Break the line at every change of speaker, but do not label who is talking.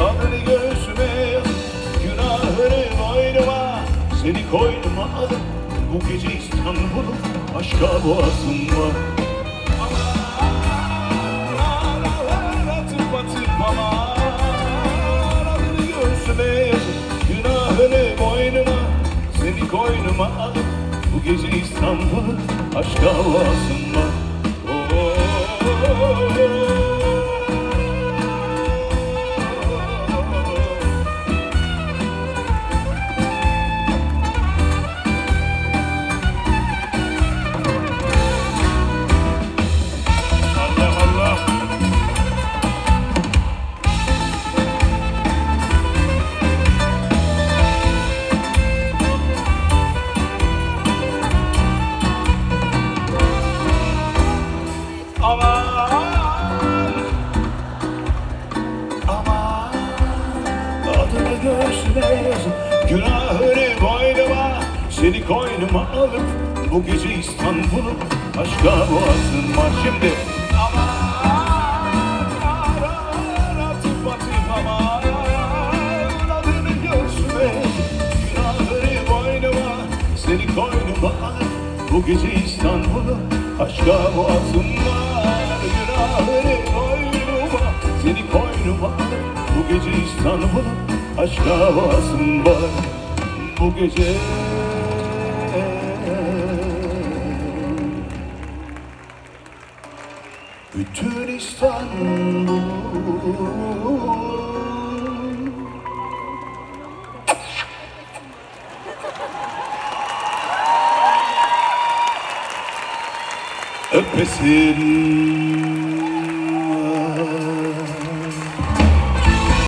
Adını göğsüme günahını boynuma Seni koynuma bu gece İstanbul'u aşka boğazım var Günahını boynuma Seni koynuma alıp Bu gece İstanbul'u aşka boğazım var yazıp Günahını boynuma Seni koynuma alıp Bu gece İstanbul'u Aşka boğazın var şimdi Seni koynuma alıp Bu gece İstanbul'u Aşka boğazım var Günahını boynuma Seni koynuma alıp Bu gece İstanbul'u Aşka boğazım var Bu gece. Bütün İstanbul öpesin